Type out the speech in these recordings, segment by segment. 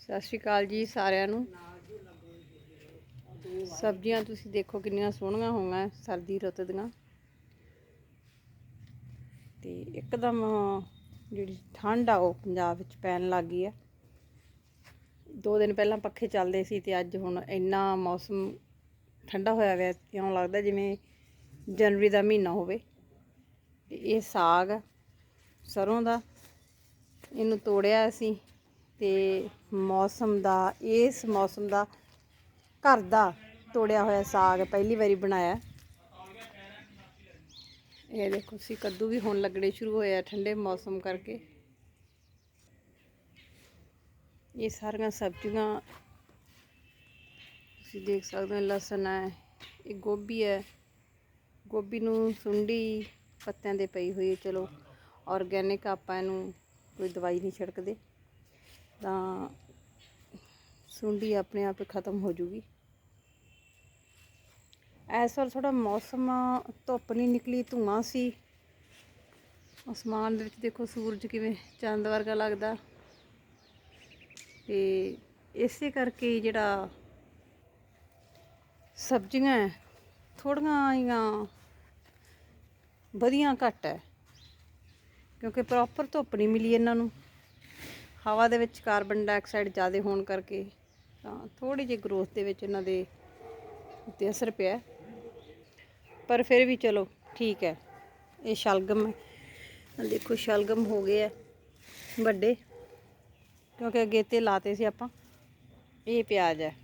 ਸਤਿ ਸ਼੍ਰੀ ਅਕਾਲ ਜੀ ਸਾਰਿਆਂ ਨੂੰ। ਸਬਜ਼ੀਆਂ ਤੁਸੀਂ ਦੇਖੋ ਕਿੰਨੀਆਂ ਸੋਹਣੀਆਂ ਹੋਈਆਂ ਸਰਦੀ ਰੁੱਤ ਦੀਆਂ। ਤੇ ਇੱਕਦਮ ਜਿਹੜੀ ਠੰਡ ਆ ਉਹ ਪੰਜਾਬ ਵਿੱਚ ਪੈਣ ਲੱਗ ਗਈ ਆ। ਦੋ ਦਿਨ ਪਹਿਲਾਂ ਪੱਖੇ ਚੱਲਦੇ ਸੀ ਤੇ ਅੱਜ ਹੁਣ ਇੰਨਾ ਮੌਸਮ ਠੰਡਾ ਹੋਇਆ ਹੋਇਆ ਕਿਉਂ ਲੱਗਦਾ ਜਿਵੇਂ ਜਨਵਰੀ ਦਾ ਮਹੀਨਾ ਹੋਵੇ। ਤੇ ਇਹ ਸਾਗ ਆ, ਸਰੋਂ ਦਾ ਇਹਨੂੰ ਤੋੜਿਆ ਅਸੀਂ। ਤੇ ਮੌਸਮ ਦਾ, ਇਸ ਮੌਸਮ ਦਾ ਘਰ ਦਾ ਤੋੜਿਆ ਹੋਇਆ ਸਾਗ ਪਹਿਲੀ ਵਾਰੀ ਬਣਾਇਆ। ਇਹ ਦੇਖੋ ਸੀ ਕੱਦੂ ਵੀ ਹੁਣ ਲੱਗਣੇ ਸ਼ੁਰੂ ਹੋਏ ਆ, ਠੰਡੇ ਮੌਸਮ ਕਰਕੇ। ਇਹ ਸਾਰੀਆਂ ਸਬਜ਼ੀਆਂ ਤੁਸੀਂ ਦੇਖ ਸਕਦੇ ਹੋ, ਲਸਣ ਹੈ, ਇਹ ਗੋਭੀ ਹੈ। ਗੋਭੀ ਨੂੰ ਸੁੰਡੀ ਪੱਤਿਆਂ ਦੇ ਪਈ ਹੋਈ ਹੈ, ਚਲੋ ਆਰਗੈਨਿਕ ਆਪਾਂ ਇਹਨੂੰ ਕੋਈ ਦਵਾਈ ਨਹੀਂ ਛਿੜਕਦੇ। ਤਾਂ ਸੁੰਡੀ ਆਪਣੇ ਆਪ ਹੀ ਖਤਮ ਹੋ ਜੂਗੀ। ਇਸ ਵਾਰ ਥੋੜਾ ਮੌਸਮ ਧੁੱਪ ਨਹੀਂ ਨਿਕਲੀ ਧੂਆਂ ਸੀ। ਅਸਮਾਨ ਦੇ ਵਿੱਚ ਦੇਖੋ ਸੂਰਜ ਕਿਵੇਂ ਚੰਦ ਵਰਗਾ ਲੱਗਦਾ। ਤੇ ਇਸੇ ਕਰਕੇ ਜਿਹੜਾ ਸਬਜ਼ੀਆਂ ਹੈ, ਥੋੜ੍ਹੀਆਂ ਜਿਹੀਆਂ ਵਧੀਆ ਘੱਟ ਹੈ। ਕਿਉਂਕਿ ਪ੍ਰੋਪਰ ਧੁੱਪ ਨਹੀਂ ਮਿਲੀ ਇਹਨਾਂ ਨੂੰ। ਹਵਾ ਦੇ ਵਿੱਚ ਕਾਰਬਨ ਡਾਈਆਕਸਾਈਡ ਜ਼ਿਆਦਾ ਹੋਣ ਕਰਕੇ ਤਾਂ ਥੋੜੀ ਜਿਹੀ ਗਰੋਥ ਦੇ ਵਿੱਚ ਇਹਨਾਂ ਦੇ ਉੱਤੇ ਅਸਰ ਪਿਆ ਪਰ ਫਿਰ ਵੀ ਚਲੋ ਠੀਕ ਹੈ। ਇਹ ਸ਼ਲਗਮ ਦੇਖੋ, ਸ਼ਲਗਮ ਹੋ ਗਏ ਆ ਵੱਡੇ। ਕਿਉਂਕਿ ਅੱਗੇ ਤੇ ਲਾਤੇ ਸੀ ਆਪਾਂ। ਇਹ ਪਿਆਜ਼ ਹੈ।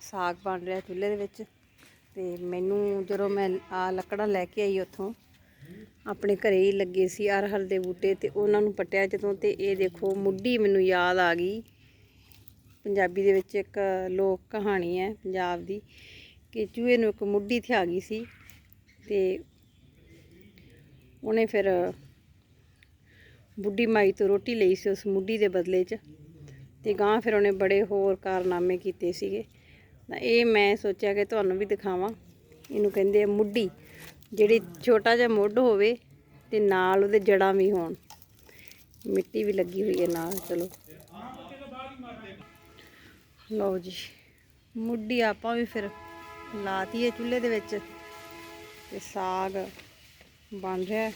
ਸਾਗ ਬਣ ਰਿਹਾ ਚੁੱਲ੍ਹੇ ਦੇ ਵਿੱਚ। ਤੇ ਮੈਨੂੰ ਜਦੋਂ ਮੈਂ ਆ ਲੱਕੜਾਂ ਲੈ ਕੇ ਆਈ ਉੱਥੋਂ ਆਪਣੇ ਘਰੇ ਹੀ ਲੱਗੇ ਸੀ ਅਰਹਰ ਦੇ ਬੂਟੇ ਤੇ ਉਹਨਾਂ ਨੂੰ ਪੱਟਿਆ ਜਦੋਂ ਤੇ ਇਹ ਦੇਖੋ ਮੁੱਢੀ ਮੈਨੂੰ ਯਾਦ ਆ ਗਈ। ਪੰਜਾਬੀ ਦੇ ਵਿੱਚ ਇੱਕ ਲੋਕ ਕਹਾਣੀ ਹੈ ਪੰਜਾਬ ਦੀ ਕਿ ਚੂਹੇ ਨੂੰ ਇੱਕ ਮੁੱਢੀ ਥਿਆ ਗਈ ਸੀ ਤੇ ਉਹਨੇ ਫਿਰ ਬੁੱਢੀ ਮਾਈ ਤੋਂ ਰੋਟੀ ਲਈ ਸੀ ਉਸ ਮੁੱਢੀ ਦੇ ਬਦਲੇ 'ਚ ਤੇ ਗਾਂ ਫਿਰ ਉਹਨੇ ਬੜੇ ਹੋਰ ਕਾਰਨਾਮੇ ਕੀਤੇ ਸੀਗੇ। ਤਾਂ ਇਹ ਮੈਂ ਸੋਚਿਆ ਕਿ ਤੁਹਾਨੂੰ ਵੀ ਦਿਖਾਵਾਂ। ਇਹਨੂੰ ਕਹਿੰਦੇ ਆ ਮੁੱਢੀ। ਜਿਹੜੀ ਛੋਟਾ ਜਿਹਾ ਮੁੱਢ ਹੋਵੇ ਤੇ ਨਾਲ ਉਹਦੇ ਜੜਾਂ ਵੀ ਹੋਣ। ਮਿੱਟੀ ਵੀ ਲੱਗੀ ਹੋਈ ਹੈ ਨਾਲ, ਚਲੋ। ਲਓ ਜੀ, ਮੁੱਢੀ ਆਪਾਂ ਵੀ ਫਿਰ ਲਾਤੀ ਹੈ ਚੁੱਲ੍ਹੇ ਦੇ ਵਿੱਚ ਤੇ ਸਾਗ ਬਣ ਰਿਹਾ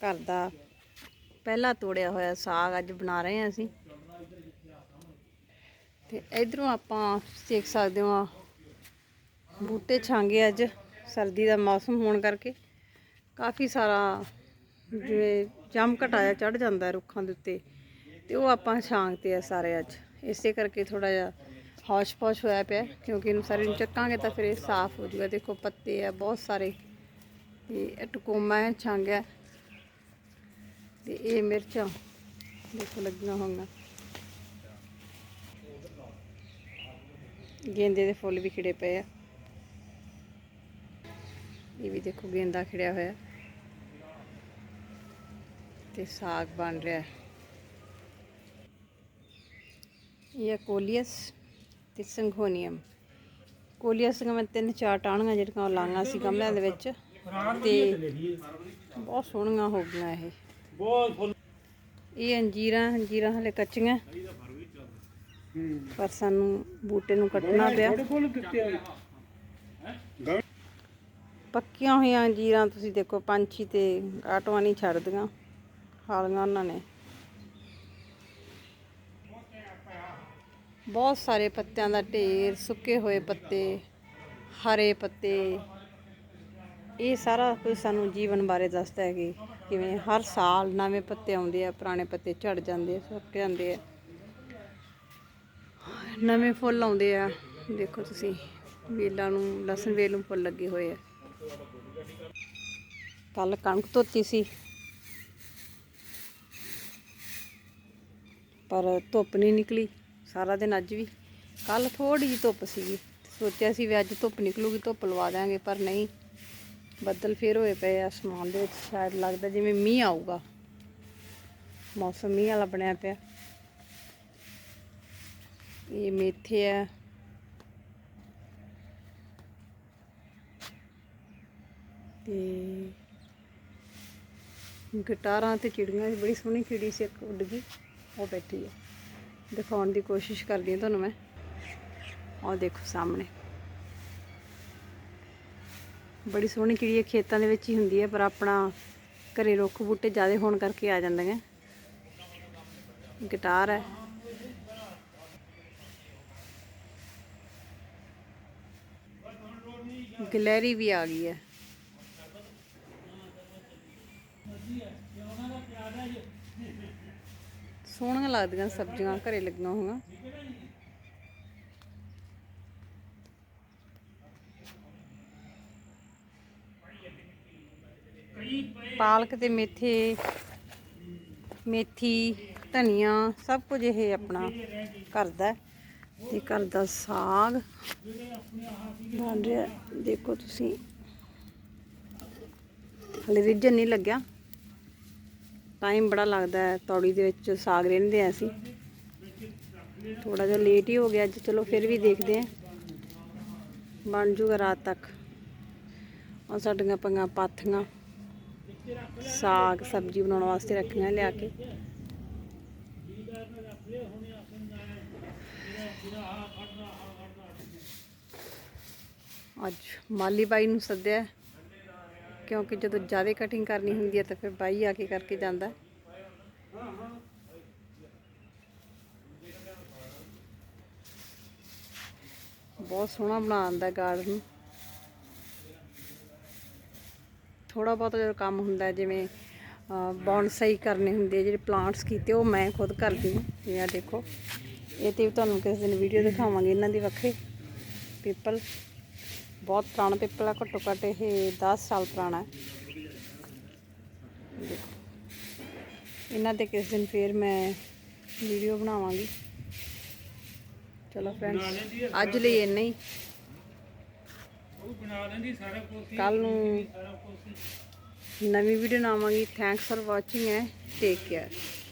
ਘਰ ਦਾ ਪਹਿਲਾ ਤੋੜਿਆ ਹੋਇਆ ਸਾਗ ਅੱਜ ਬਣਾ ਰਹੇ ਹਾਂ ਅਸੀਂ। ਤੇ ਇਧਰੋਂ ਆਪਾਂ ਦੇਖ ਸਕਦੇ ਹਾਂ ਬੂਟੇ ਛਾਂਗੇ ਅੱਜ, ਸਰਦੀ ਦਾ ਮੌਸਮ ਹੋਣ ਕਰਕੇ। ਕਾਫੀ ਸਾਰਾ ਜਿਵੇਂ ਜਮ ਘਟਾਇਆ ਚੜ ਜਾਂਦਾ ਰੁੱਖਾਂ ਦੇ ਉੱਤੇ। ਤੇ ਉਹ ਆਪਾਂ ਛਾਂਗਤੇ ਆ ਸਾਰੇ ਅੱਜ। ਇਸੇ ਕਰਕੇ ਥੋੜਾ ਜਿਹਾ ਹੌਸ਼-ਪੌਸ਼ ਹੋਇਆ ਪਿਆ, ਕਿਉਂਕਿ ਇਹਨੂੰ ਸਾਰੇ ਨੂੰ ਚੱਕਾਂਗੇ ਤਾਂ ਫਿਰ ਇਹ ਸਾਫ਼ ਹੋ ਜੂਗਾ ਦੇਖੋ ਪੱਤੇ ਆ, ਬਹੁਤ ਸਾਰੇ। ਤੇ ਇਹ ਟਕੋਮਾ ਹੈ ਛਾਂਗਿਆ ਤੇ ਇਹ ਮਿਰਚਾਂ, ਦੇਖੋ ਲੱਗੀਆਂ ਹੋਈਆਂ। ਗੇਂਦੇ ਦੇ ਫੁੱਲ ਵੀ ਖਿੜੇ ਪਏ ਆ। ਇਹ ਵੀ ਦੇਖੋ ਗੇਂਦਾ ਖਿੜਿਆ ਹੋਇਆ। ਤੇ ਸਾਗ ਬਣ ਰਿਹਾ ਇਹ ਕੋਲੀਅਸ ਤੇ ਸੰਘੋਨੀਅਮ ਕੋਲੀਅਸ ਦੀਆਂ ਮੈਂ ਤਿੰਨ ਚਾਰ ਟਾਹਣੀਆਂ ਜਿਹੜੀਆਂ ਉਹ ਲਾਈਆਂ ਸੀ ਗਮਲਿਆਂ ਦੇ ਵਿੱਚ। ਤੇ ਬਹੁਤ ਸੋਹਣੀਆਂ ਹੋ ਗਈਆਂ ਇਹ। ਬਹੁਤ ਇਹ ਅੰਜੀਰਾਂ ਅੰਜੀਰਾਂ ਹਲੇ ਕੱਚੀਆਂ। ਪਰ ਸਾਨੂੰ ਬੂਟੇ ਨੂੰ ਕੱਟਣਾ ਪਿਆ। ਪੱਕੀਆਂ ਹੋਈਆਂ ਅੰਜੀਰਾਂ ਤੁਸੀਂ ਦੇਖੋ, ਪੰਛੀ ਤੇ ਆਟੋਆਂ ਨਹੀਂ ਛੱਡਦੀਆਂ ਖਾਲੀਆਂ ਉਹਨਾਂ ਨੇ। ਬਹੁਤ ਸਾਰੇ ਪੱਤਿਆਂ ਦਾ ਢੇਰ, ਸੁੱਕੇ ਹੋਏ ਪੱਤੇ, ਹਰੇ ਪੱਤੇ, ਇਹ ਸਾਰਾ ਕੁਝ ਸਾਨੂੰ ਜੀਵਨ ਬਾਰੇ ਦੱਸਦਾ ਹੈ ਕਿ ਕਿਵੇਂ ਹਰ ਸਾਲ ਨਵੇਂ ਪੱਤੇ ਆਉਂਦੇ ਆ, ਪੁਰਾਣੇ ਪੱਤੇ ਝੜ ਜਾਂਦੇ ਆ, ਸੁੱਕ ਜਾਂਦੇ ਆ। ਨਵੇਂ ਫੁੱਲ ਆਉਂਦੇ ਆ। ਦੇਖੋ ਤੁਸੀਂ, ਵੇਲਾਂ ਨੂੰ, ਲਸਣ ਵੇਲ ਨੂੰ ਫੁੱਲ ਲੱਗੇ ਹੋਏ ਆ। ਕੱਲ ਕਣਕ ਧੋਤੀ ਸੀ। ਪਰ ਧੁੱਪ ਨਹੀਂ ਨਿਕਲੀ, ਸਾਰਾ ਦਿਨ ਅੱਜ ਵੀ। ਕੱਲ ਥੋੜੀ ਜਿਹੀ ਧੁੱਪ ਸੀਗੀ। ਸੋਚਿਆ ਸੀ ਵੀ ਅੱਜ ਧੁੱਪ ਨਿਕਲੂਗੀ, ਧੁੱਪ ਲਵਾ ਦਾਂਗੇ ਪਰ ਨਹੀਂ। ਬੱਦਲ ਫੇਰ ਹੋਏ ਪਏ ਆਸਮਾਨ ਦੇ ਵਿੱਚ, ਸ਼ਾਇਦ ਲੱਗਦਾ ਜਿਵੇਂ ਮੀਂਹ ਆਊਗਾ। ਮੌਸਮ ਮੀਂਹ ਵਾਲਾ ਬਣਿਆ ਪਿਆ। ਇਹ ਮੇਥੇ ਆ। ਤੇ ਗਿਟਾਰਾਂ ਤੇ ਚਿੜੀਆਂ ਦੀ ਬੜੀ ਸੋਹਣੀ ਚਿੜੀ ਸੀ ਇੱਕ ਉੱਡ ਗਈ, ਉਹ ਬੈਠੀ ਹੈ ਦਿਖਾਉਣ ਦੀ ਕੋਸ਼ਿਸ਼ ਕਰਦੀ ਹਾਂ ਤੁਹਾਨੂੰ ਮੈਂ। ਉਹ ਦੇਖੋ ਸਾਹਮਣੇ। ਬੜੀ ਸੋਹਣੀ ਚਿੜੀ ਹੈ ਖੇਤਾਂ ਦੇ ਵਿੱਚ ਹੀ ਹੁੰਦੀ ਹੈ, ਪਰ ਆਪਣਾ ਘਰੇ ਰੁੱਖ ਬੂਟੇ ਜ਼ਿਆਦਾ ਹੋਣ ਕਰਕੇ ਆ ਜਾਂਦੀਆਂ। ਗਿਟਾਰ ਹੈ। ਗਲੈਰੀ ਵੀ ਆ ਗਈ ਹੈ। ਸੋਹਣੀਆਂ ਲੱਗਦੀਆਂ ਸਬਜ਼ੀਆਂ, ਘਰੇ ਲੱਗੀਆਂ ਹੋਈਆਂ। ਪਾਲਕ ਤੇ ਮੇਥੇ, ਮੇਥੀ, ਧਨੀਆ, ਸਭ ਕੁਝ ਇਹ ਆਪਣਾ ਘਰ ਦਾ ਤੇ ਘਰ ਦਾ ਸਾਗ ਬਣ ਰਿਹਾ ਦੇਖੋ ਤੁਸੀਂ। ਹਲੇ ਰਿੱਝਣ ਨਹੀਂ ਲੱਗਿਆ। ਟਾਈਮ ਬੜਾ ਲੱਗਦਾ ਹੈ, ਤੌੜੀ ਦੇ ਵਿੱਚ ਸਾਗ ਰਹਿੰਦੇ ਆ ਅਸੀਂ। ਥੋੜਾ ਜਿਹਾ ਲੇਟ ਹੀ ਹੋ ਗਿਆ ਅੱਜ, ਚਲੋ ਫਿਰ ਵੀ ਦੇਖਦੇ ਆ ਬਣ ਜੂਗਾ ਰਾਤ ਤੱਕ। ਔਰ ਸਾਡੀਆਂ ਪੰਗਾ ਪਾਥੀਆਂ, ਸਾਗ, ਸਬਜ਼ੀ ਬਣਾਉਣ ਵਾਸਤੇ ਰੱਖੀਆਂ ਲਿਆ ਕੇ। ਅੱਜ ਮਾਲੀ ਬਾਈ ਨੂੰ ਸੱਦਿਆ। ਕਿਉਂਕਿ ਜਦੋਂ ਜ਼ਿਆਦਾ ਕਟਿੰਗ ਕਰਨੀ ਹੁੰਦੀ ਹੈ ਤਾਂ ਫਿਰ ਬਾਈ ਆ ਕੇ ਕਰਕੇ ਜਾਂਦਾ ਬਹੁਤ ਸੋਹਣਾ ਬਣਾਉਂਦਾ ਗਾਰਡਨ ਥੋੜਾ ਬਹੁਤ ਜਦੋਂ ਕੰਮ ਹੁੰਦਾ ਜਿਵੇਂ ਬੌਨਸਾਈ ਕਰਨੇ ਹੁੰਦੇ ਜਿਹੜੇ ਪਲਾਂਟਸ ਕੀਤੇ, ਉਹ ਮੈਂ ਖੁਦ ਕਰਦੀ ਹਾਂ। ਜਿਵੇਂ ਦੇਖੋ। ਇਹ ਤੇ ਵੀ ਤੁਹਾਨੂੰ ਕਿਸੇ ਦਿਨ ਵੀਡੀਓ ਦਿਖਾਵਾਂਗੇ, ਇਹਨਾਂ ਦੀ ਵੱਖਰੇ ਪੀਪਲ ਬਹੁਤ ਪੁਰਾਣਾ ਪੀਪਲ ਆ, ਘੱਟੋ ਘੱਟ ਇਹ 10 ਸਾਲ ਪੁਰਾਣਾ। ਹੈ ਇਹਨਾਂ ਤੇ ਕਿਸ ਦਿਨ ਫੇਰ ਮੈਂ ਵੀਡੀਓ ਬਣਾਵਾਂਗੀ। ਚਲੋ ਫਰੈਂਡਸ ਅੱਜ ਲਈ ਇੰਨਾ ਹੀ। ਕੱਲ ਨੂੰ ਨਵੀਂ ਵੀਡੀਓ ਨਾਵਾਂਗੀ ਥੈਂਕਸ ਫॉर ਵਾਚਿੰਗ ਹੈ ਟੇਕ ਕੇਅਰ